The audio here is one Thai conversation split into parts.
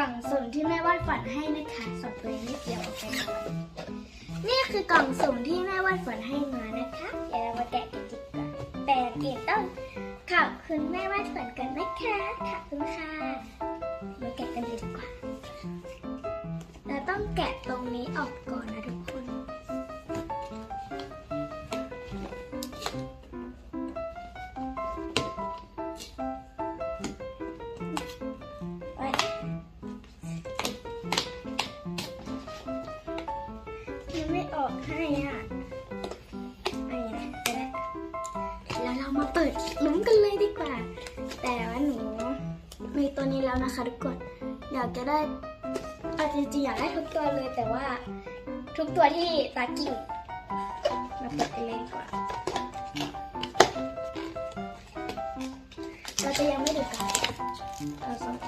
ล่องสุ่มที่แม่วาดฝันให้นะคะสองตัวนี้เกี่ยวออกไปก่อนนี่คือกล่องสุ่มที่แม่วาดฝันให้มานะคะเดี๋ยวเรามาแกะกันดีกว่าแต่เอกต้องขอบคุณแม่วาดฝันกันนะคะขอบคุณค่ะมาแกะกันดีกว่าเราต้องแกะตรงนี้ออกก่อนนะทุก ไม่ออกให้อะอันนี้นะจะได้แล้วเรามาเปิดลุ้มกันเลยดีกว่า แต่ว่าหนูมีตัวนี้แล้วนะคะทุกคนอยากจะได้อาจริงๆอยากได้ทุกตัวเลยแต่ว่าทุกตัวที่ตากิ่งมาเปิดกันเลยดีกว่าเราจะยังไม่ดูกันเราสองค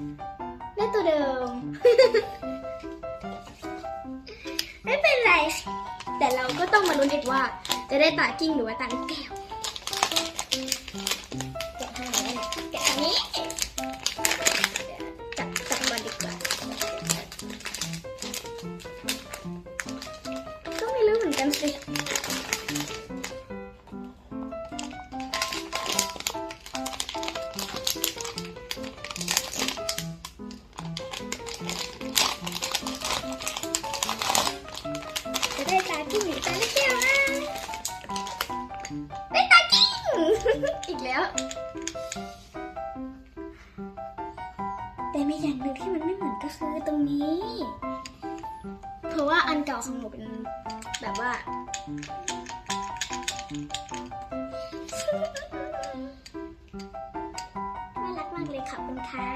นได้ตัวเดิม ไม่เป็นไร แต่เราก็ต้องมาลุ้นอีกว่า จะได้ตากิ้งหรือว่าตาลูกแก้วแกะทานี้แกะทานี้จับจับมันดีกว่า ก็ไม่รู้เหมือนกันสิ ได้ตากิ้งตาลูกแก้วนะได้ตากิ้งอีกแล้ว แต่มีอย่างหนึ่งที่มันไม่เหมือนก็คือตรงนี้ เพราะว่าอันเก่าของหนูเป็นแบบว่าน่ารักมากเลยค่ะคุณค่ะ